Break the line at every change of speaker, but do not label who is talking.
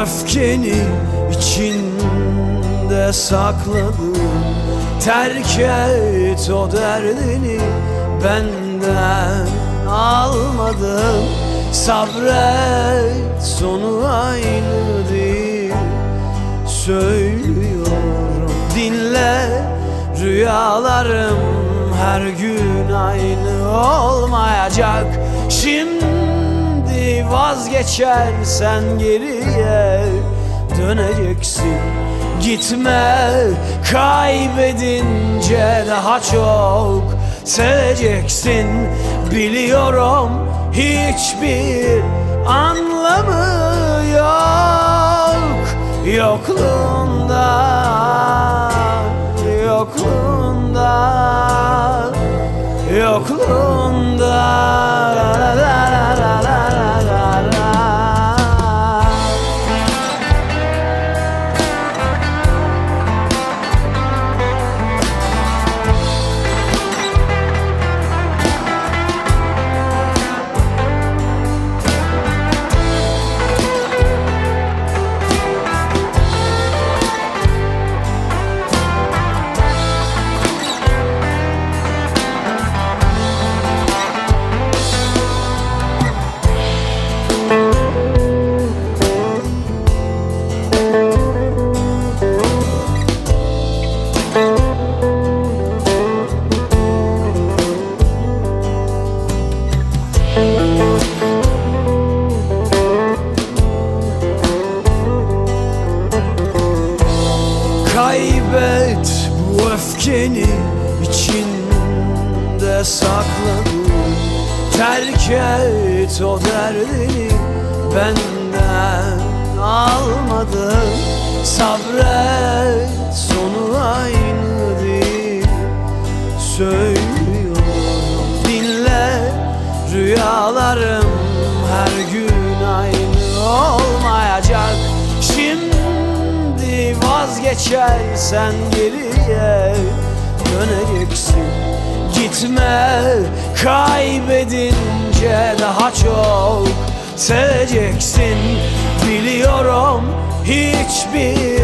Öfkeni içinde sakladın Terk et o derdini benden almadın. Sabret sonu aynı değil. Söylüyorum dinle. Rüyalarım her gün aynı olmayacak. Şimdi vazgeçersen geriye döneceksin. Gitme kaybedince daha çok seveceksin. Biliyorum hiçbir anlamı yok. Yokluğunda Yokluğunda öfkeni içinde sakladın Terk et o derdini benden almadın Sabret vazgeçersen geriye. Döneceksin Gitme. Kaybedince daha çok seveceksin. Biliyorum hiçbir